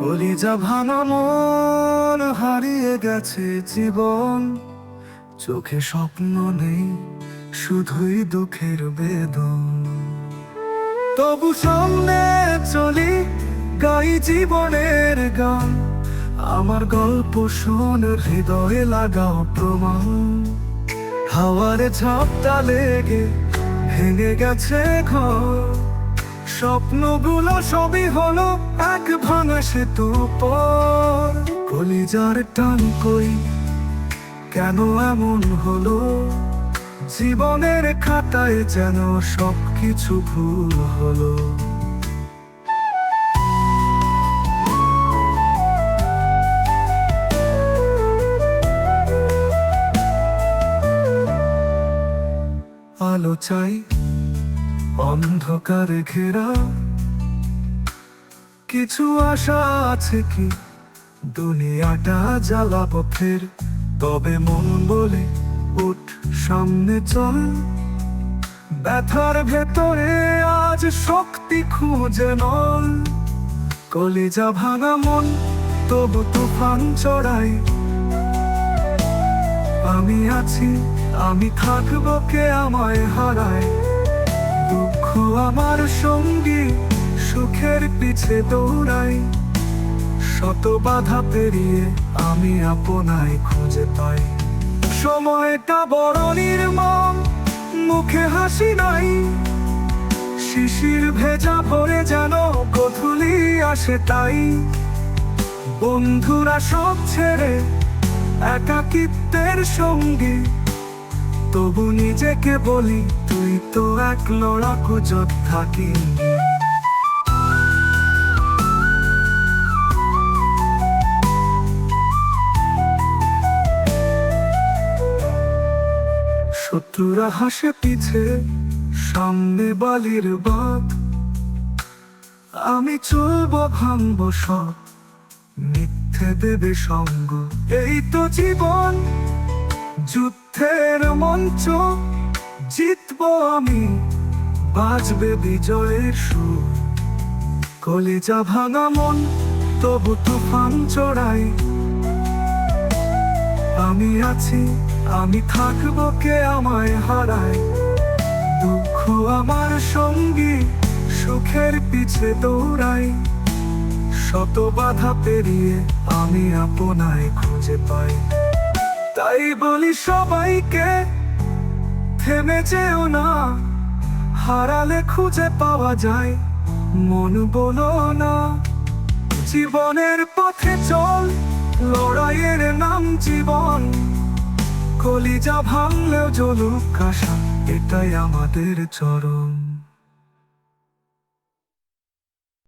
কলিজা ভাঙা মন হারিয়ে গেছে জীবন। চোখে স্বপ্ন নেই, শুধুই দুঃখের বেদন। তবু সামনে চলি, গাই জীবনের গান। আমার গল্প শোন, হৃদয়ে লাগাও প্রমাণ। হাওয়ারে ঝাপটা লেগে ভেঙে গেছে ঘর। স্বপ্নগুলো সবই হলো এক ভাঙা সেতু পর কলিজার টান কই? কেন এমন হলো? জীবনের খাতায় যেন সবকিছু ভুল হলো। আলো চাই অন্ধকারে ঘেরা। কিছু আশা আছে কি? দুনিয়াটা জ্বালাবো ফের তবে মন বলে উঠ, সামনে চল। ব্যথার ভেতরে আজ শক্তি খুঁজে নল। কলিজা ভাঙা মন, তবু তুফান চড়াই। আমি আছি, আমি থাকব কে আমায় হারায়? দুঃখ আমার সঙ্গী সুখের পিছে দৌড়াই। শত বাধা পেরিয়ে আমি আপনায় খুঁজে পাই। সময়টা বড় নির্মম, মুখে হাসি নাই। শিশির ভেজা ভরে যেন গধুলি আসে তাই। বন্ধুরা সব ছেড়ে একাকিত্বের সঙ্গী তবু নিজেকে বলি, তুই তো এক লড়াকু থাকি শত্রুরা হাসে পিছে, সামনে বালির বাদ আমি চলব ভাঙবো সব, মিথ্যে দেবে সঙ্গ। এই তো জীবন। যুদ্ধের মঞ্চ জিতবো আমি। বাজবে বিজয়ের সুর। কলিজা ভাঙা মন, তবু তুফান চড়াই। আমি আছি, আমি থাকব কে আমায় হারায়? দুঃখ আমার সঙ্গী, সুখের পিছে দৌড়াই। শত বাধা পেরিয়ে আমি আপনায় খুঁজে পাই। তাই বলি সবাইকে, থেমে যেও না। হারালে খুঁজে পাওয়া যায়, মন বলো না। জীবনের পথে চল, লড়াইয়ের নাম জীবন। কলিজা ভাঙলেও জ্বলুক আশা, এটাই আমাদের চরণ।